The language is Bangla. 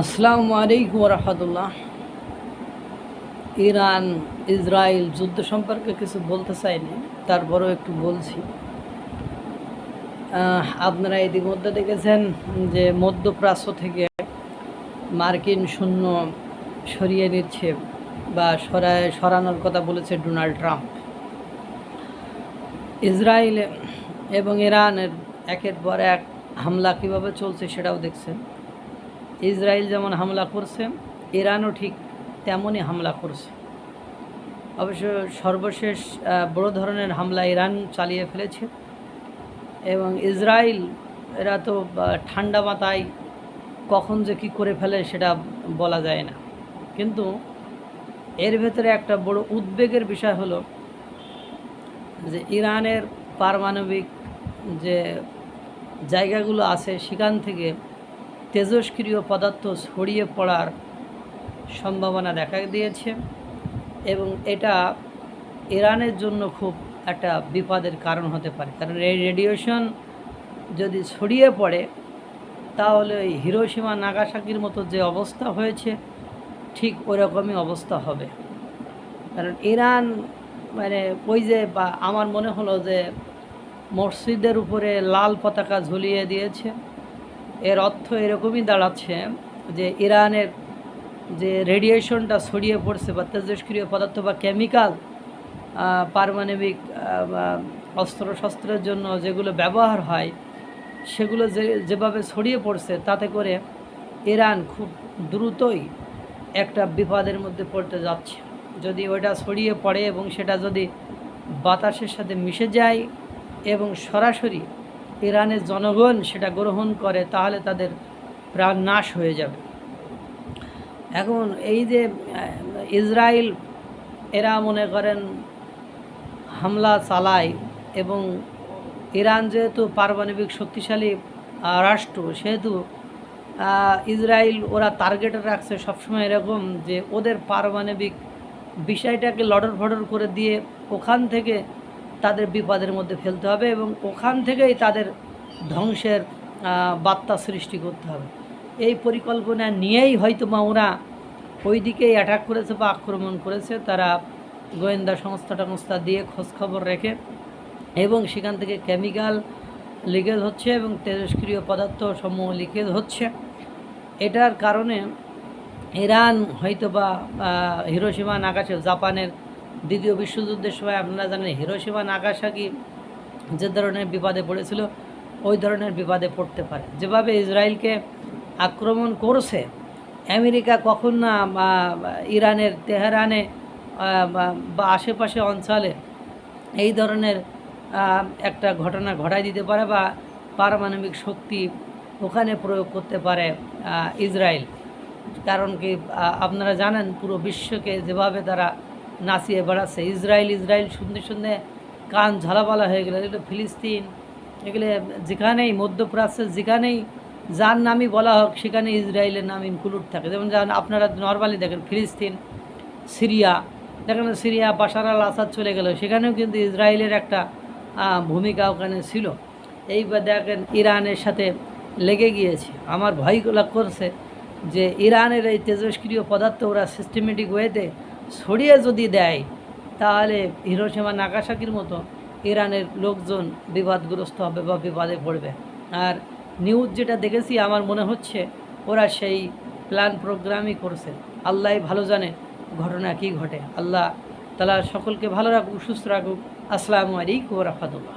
আসসালামু আলাইকুম রহমতুল্লাহ। ইরান, ইসরায়েল যুদ্ধ সম্পর্কে কিছু বলতে চাইনি, তারপরেও একটু বলছি। আপনারা ইতিমধ্যে দেখেছেন যে মধ্যপ্রাচ্য থেকে মার্কিন সৈন্য সরিয়ে নিচ্ছে বা সরায়, সরানোর কথা বলেছে ডোনাল্ড ট্রাম্প। ইসরায়েল এবং ইরানের একের পর এক হামলা কীভাবে চলছে সেটাও দেখছেন। ইসরায়েল যেমন হামলা করছে, ইরানও ঠিক তেমনই হামলা করছে। অবশ্য সর্বশেষ বড় ধরনের হামলা ইরান চালিয়ে ফেলেছে এবং ইসরায়েল, এরা তো ঠান্ডা মাথায় কখন যে কী করে ফেলে সেটা বলা যায় না। কিন্তু এর ভেতরে একটা বড় উদ্বেগের বিষয় হলো যে ইরানের পারমাণবিক যে জায়গাগুলো আছে সেখান থেকে তেজস্ক্রিয় পদার্থ ছড়িয়ে পড়ার সম্ভাবনা দেখা দিয়েছে এবং এটা ইরানের জন্য খুব একটা বিপদের কারণ হতে পারে। কারণ এই রেডিয়েশন যদি ছড়িয়ে পড়ে, তাহলে ওই হিরোসীমা নাগাসাকির মতো যে অবস্থা হয়েছে, ঠিক ওরকমই অবস্থা হবে। কারণ ইরান মানে ওই যে বা, আমার মনে হলো যে মসজিদের উপরে লাল পতাকা ঝুলিয়ে দিয়েছে। এর অর্থ এরকমই দাঁড়াচ্ছে যে ইরানের যে রেডিয়েশনটা ছড়িয়ে পড়ছে বা তেজস্ক্রিয় পদার্থ বা কেমিক্যাল পারমাণবিক অস্ত্রশস্ত্রের জন্য যেগুলো ব্যবহার হয়, সেগুলো যে, যেভাবে ছড়িয়ে পড়ছে, তাতে করে ইরান খুব দ্রুতই একটা বিপদের মধ্যে পড়তে যাচ্ছে। যদি ওটা ছড়িয়ে পড়ে এবং সেটা যদি বাতাসের সাথে মিশে যায় এবং সরাসরি ইরানের জনগণ সেটা গ্রহণ করে, তাহলে তাদের প্রাণ নাশ হয়ে যাবে। এখন এই যে ইসরায়েল, এরা মনে করেন হামলা চালায় এবং ইরান যেহেতু পারমাণবিক শক্তিশালী রাষ্ট্র, সেহেতু ইসরায়েল ওরা টার্গেটে রাখছে সবসময় এরকম যে ওদের পারমাণবিক বিষয়টাকে লডর ফডর করে দিয়ে ওখান থেকে তাদের বিপদের মধ্যে ফেলতে হবে এবং ওখান থেকেই তাদের ধ্বংসের বার্তা সৃষ্টি করতে হবে। এই পরিকল্পনা নিয়েই হয়তো বা ওরা ওই দিকেই অ্যাটাক করেছে বা আক্রমণ করেছে। তারা গোয়েন্দা সংস্থা টংস্থা দিয়ে খোঁজখবর রেখে এবং সেখান থেকে কেমিক্যাল লিকেজ হচ্ছে এবং তেজস্ক্রিয় পদার্থ সমূহ লিকেজ হচ্ছে। এটার কারণে ইরান হয়তো বা হিরোসীমা নাগাসা জাপানের দ্বিতীয় বিশ্বযুদ্ধের সময় আপনারা জানেন হিরোসীমা নাগাসাকি যে ধরনের বিপদে পড়েছিল, ওই ধরনের বিপদে পড়তে পারে। যেভাবে ইসরায়েলকে আক্রমণ করছে, আমেরিকা কখন না ইরানের তেহরানে বা আশেপাশে অঞ্চলে এই ধরনের একটা ঘটনা ঘটাই দিতে পারে বা পারমাণবিক শক্তি ওখানে প্রয়োগ করতে পারে ইসরায়েল। কারণ কি আপনারা জানেন পুরো বিশ্বকে যেভাবে তারা নাচিয়ে বেড়াচ্ছে ইসরায়েল ইসরায়েল শুনতে শুনতে কান ঝালাপালা হয়ে গেলে। এগুলো ফিলিস্তিন, এগুলো যেখানেই মধ্যপ্রাচ্যের যেখানেই যার নামই বলা হোক, সেখানে ইসরায়েলের নাম ইনক্লুড থাকে। যেমন যান আপনারা নর্মালি দেখেন ফিলিস্তিন, সিরিয়া, দেখেন সিরিয়া বাশার আল আসাদ চলে গেল। সেখানেও কিন্তু ইসরায়েলের একটা ভূমিকা ওখানে ছিল। এইবার দেখেন ইরানের সাথে লেগে গিয়েছে। আমার ভয়গুলো করছে যে ইরানের এই তেজস্ক্রিয় পদার্থ ওরা সিস্টেমেটিক ওয়েতে ছড়িয়ে যদি দেয়, তাহলে হিরোসীমা নাগাসাকির মতো ইরানের লোকজন বিবাদগ্রস্ত হবে বা বিবাদে পড়বে। আর নিউজ যেটা দেখেছি, আমার মনে হচ্ছে ওরা সেই প্ল্যান প্রোগ্রামই করছে। আল্লাহ ভালো জানে ঘটনা কী ঘটে। আল্লাহ তালা সকলকে ভালো রাখুক, সুস্থ রাখুক। আসসালামু আলাইকুম রহমতুল্লাহ।